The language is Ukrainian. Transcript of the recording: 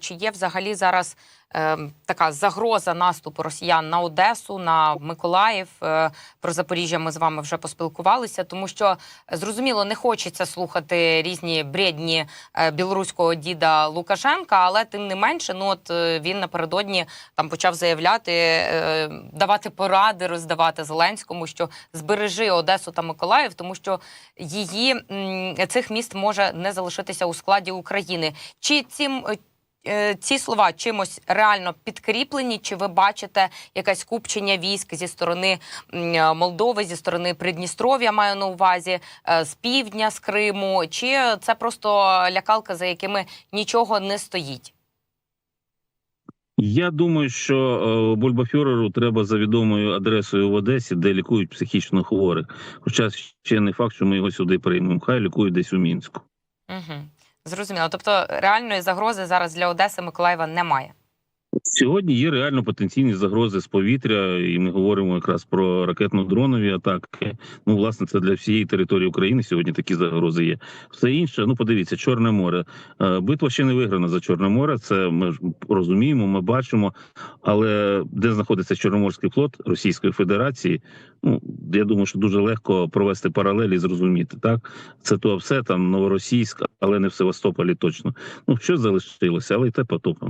Чи є взагалі зараз е, така загроза наступу росіян на Одесу, на Миколаїв? Е, про Запоріжжя ми з вами вже поспілкувалися, тому що е, зрозуміло, не хочеться слухати різні бредні е, білоруського діда Лукашенка, але тим не менше, ну от е, він напередодні там почав заявляти, е, давати поради, роздавати Зеленському, що збережи Одесу та Миколаїв, тому що її цих міст може не залишитися у складі України. Чи цим ці слова чимось реально підкріплені? Чи ви бачите якесь купчення військ зі сторони е, Молдови, зі сторони Придністров'я, маю на увазі, е, з півдня, з Криму? Чи це просто лякалка, за якими нічого не стоїть? Я думаю, що е, Бульбафюреру треба за відомою адресою в Одесі, де лікують психічно хворих. Хоча ще не факт, що ми його сюди приймемо. Хай лікують десь у мінську. Угу. Зрозуміло. Тобто реальної загрози зараз для Одеси Миколаєва немає. Сьогодні є реально потенційні загрози з повітря, і ми говоримо якраз про ракетно-дронові атаки. Ну, власне, це для всієї території України сьогодні такі загрози є. Все інше, ну подивіться, Чорне море. Е, Битва ще не виграна за Чорне море. Це ми розуміємо, ми бачимо. Але де знаходиться Чорноморський флот Російської Федерації? Ну я думаю, що дуже легко провести паралелі зрозуміти. Так, це то все там новоросійська, але не в Севастополі точно. Ну що залишилося, але й те потопимо.